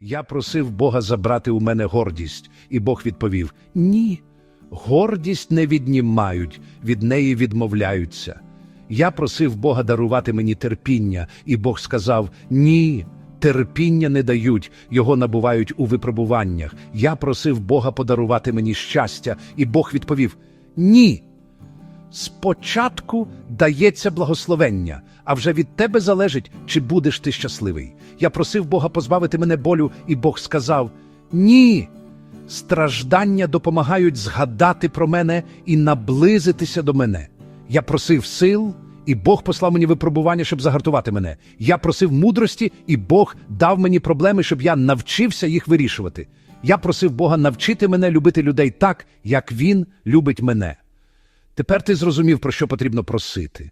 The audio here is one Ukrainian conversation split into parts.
Я просив Бога забрати у мене гордість, і Бог відповів: Ні, гордість не віднімають, від неї відмовляються. Я просив Бога дарувати мені терпіння, і Бог сказав: Ні, терпіння не дають, його набувають у випробуваннях. Я просив Бога подарувати мені щастя, і Бог відповів: Ні. Спочатку дається благословення, а вже від тебе залежить, чи будеш ти щасливий. Я просив Бога позбавити мене болю, і Бог сказав: Ні. Страждання допомагають згадати про мене і наблизитися до мене. Я просив сил, і Бог послав мені випробування, щоб загартувати мене. Я просив мудрості, і Бог дав мені проблеми, щоб я навчився їх вирішувати. Я просив Бога навчити мене любити людей так, як Він любить мене. Тепер ти зрозумів, про що потрібно просити.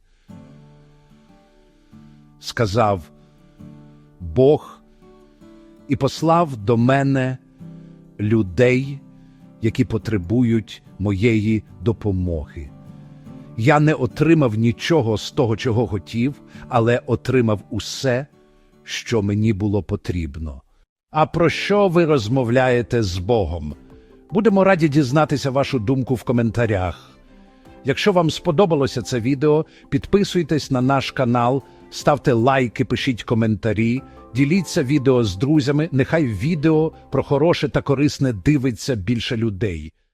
Сказав Бог і послав до мене людей, які потребують моєї допомоги. Я не отримав нічого з того, чого хотів, але отримав усе, що мені було потрібно. А про що ви розмовляєте з Богом? Будемо раді дізнатися вашу думку в коментарях. Якщо вам сподобалося це відео, підписуйтесь на наш канал, ставте лайки, пишіть коментарі, діліться відео з друзями. Нехай відео про хороше та корисне дивиться більше людей.